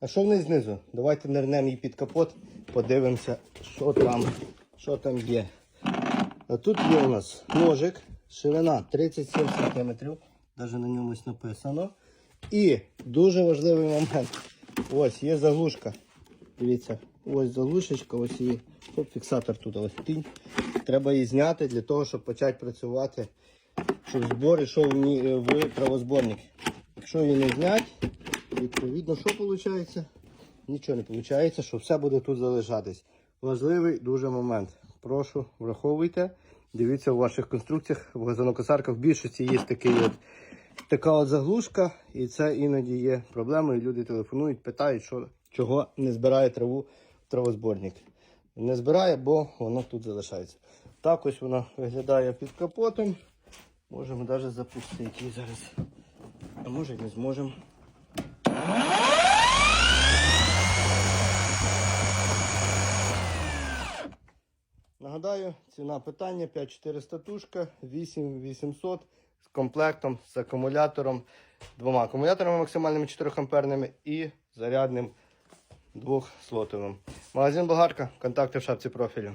А що в знизу? Давайте нирнемо її під капот, подивимося, що там, що там є. А тут є у нас ножик, ширина 37 см, навіть на ньому написано. І дуже важливий момент. Ось є заглушка. Дивіться, ось заглушечка, ось її. Хоп, фіксатор тут ось тінь. Треба її зняти для того, щоб почати працювати, щоб збор йшов в правозборник. Якщо її не зняти, відповідно, що виходить? Нічого не виходить, що все буде тут залишатись. Важливий дуже момент. Прошу, враховуйте. Дивіться у ваших конструкціях, в газонокосарках в більшості є такий от, така от заглушка, і це іноді є проблемою. Люди телефонують, питають, що, чого не збирає траву травозборник. Не збирає, бо воно тут залишається. Так ось воно виглядає під капотом. Можемо навіть запустити її зараз. А може і не зможемо. Нагадаю, ціна питання 5400 тушка, 8800 з комплектом, з акумулятором, двома акумуляторами максимальними 4 амперними і зарядним двохслотовим. Магазин Болгарка, контакти в шапці профілю.